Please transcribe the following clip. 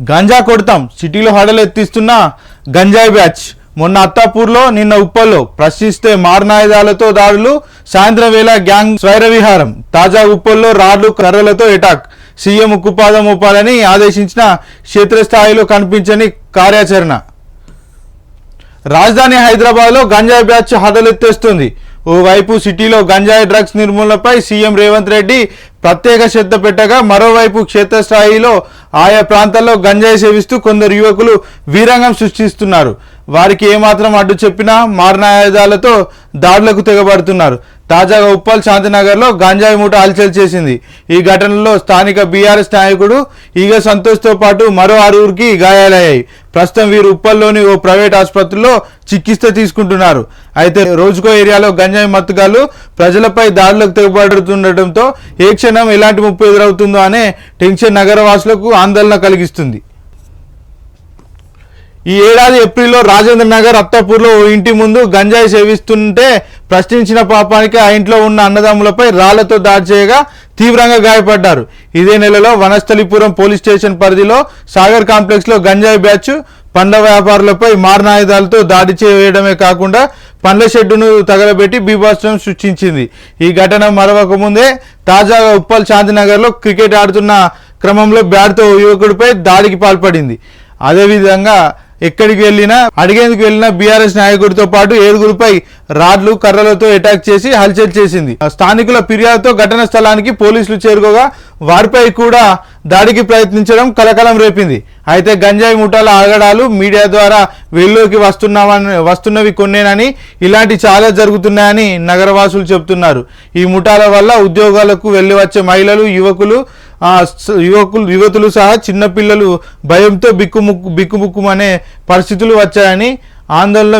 గంజా కొడతాం. సిటీలో హడలు ఎత్తిస్తున్న గంజాయి బ్యాచ్. మొన్న అత్తాపూర్లో నిన్న ఉప్పల్లో. ప్రశ్నిస్తే మారణాయుధాలతో దాడులు సాయంత్రం వేళ గ్యాంగ్ స్వైర విహారం తాజా ఉప్పల్లో రాడ్లు కర్రలతో ఎటాక్. సీఎం ఉక్కుపాదం ఊపాలని ఆదేశించిన క్షేత్రస్థాయిలో కనిపించని కార్యాచరణ. రాజధాని హైదరాబాద్లో గంజాయి బ్యాచ్ హడలెత్తేస్తుంది. ఓవైపు సిటీలో గంజాయి డ్రగ్స్ నిర్మూలనపై సీఎం రేవంత్ రెడ్డి ప్రత్యేక శ్రద్ధ పెట్టగా మరోవైపు క్షేత్రస్థాయిలో ఆయా ప్రాంతాల్లో గంజాయి సేవిస్తూ కొందరు యువకులు వీరంగం సృష్టిస్తున్నారు. వారికి ఏమాత్రం అడ్డు చెప్పినా మారణాయుధాలతో దాడులకు తెగబడుతున్నారు. తాజాగా ఉప్పల్ శాంతినగర్లో గంజాయి మూట అల్చల్ చేసింది. ఈ ఘటనలో స్థానిక బీఆర్ఎస్ నాయకుడు ఈగ సంతోష్తో పాటు మరో ఆరుగురికి గాయాలయ్యాయి. ప్రస్తుతం వీరు ఉప్పల్లోని ఓ ప్రైవేట్ ఆసుపత్రిలో చికిత్స తీసుకుంటున్నారు. అయితే రోజుకో ఏరియాలో గంజాయి మత్తుగాలు ప్రజలపై దాడులకు తెగబడుతుండటంతో ఏ క్షణం ఎలాంటి ముప్పు ఎదురవుతుందో అనే టెన్షన్ నగరవాసులకు ఆందోళన కలిగిస్తుంది. ఈ ఏడాది ఏప్రిల్లో రాజేంద్ర నగర్ అత్తాపూర్లో ఓ ఇంటి ముందు గంజాయి సేవిస్తుంటే ప్రశ్నించిన పాపానికి ఆ ఇంట్లో ఉన్న అన్నదమ్ములపై రాళ్ళతో దాడి చేయగా తీవ్రంగా గాయపడ్డారు. ఇదే నెలలో వనస్థలిపురం పోలీస్ స్టేషన్ పరిధిలో సాగర్ కాంప్లెక్స్లో గంజాయి బ్యాచ్ పండ్ల వ్యాపారులపై మారణాయుధాలతో దాడి చేయడమే కాకుండా పండ్ల షెడ్డును తగలబెట్టి బీభత్సం సృష్టించింది. ఈ ఘటన మరవక ముందే తాజాగా ఉప్పల్ శాంతినగర్లో క్రికెట్ ఆడుతున్న క్రమంలో బ్యాట్తో యువకుడిపై దాడికి పాల్పడింది. అదేవిధంగా ఎక్కడికి వెళ్ళినా అడిగేందుకు వెళ్ళిన బీఆర్ఎస్ నాయకుడితో పాటు ఏడుగురిపై రాడ్లు కర్రలతో అటాక్ చేసి హల్చల్ చేసింది. స్థానికుల ఫిర్యాదుతో ఘటన స్థలానికి పోలీసులు చేరుకోగా వారిపై కూడా దాడికి ప్రయత్నించడం కలకలం రేపింది. అయితే గంజాయి ముఠాల ఆగడాలు మీడియా ద్వారా వెలుగులోకి వస్తున్నామని వస్తున్నవి కొన్నేనని ఇలాంటి చాలా జరుగుతున్నాయని నగరవాసులు చెబుతున్నారు. ఈ ముఠాల వల్ల ఉద్యోగాలకు వెళ్ళి వచ్చే మహిళలు యువకులు యువకులు యువతులు సహా చిన్నపిల్లలు భయంతో బిక్కుముక్కు బిక్కుముక్కుమనే పరిస్థితులు వచ్చాయని ఆందోళన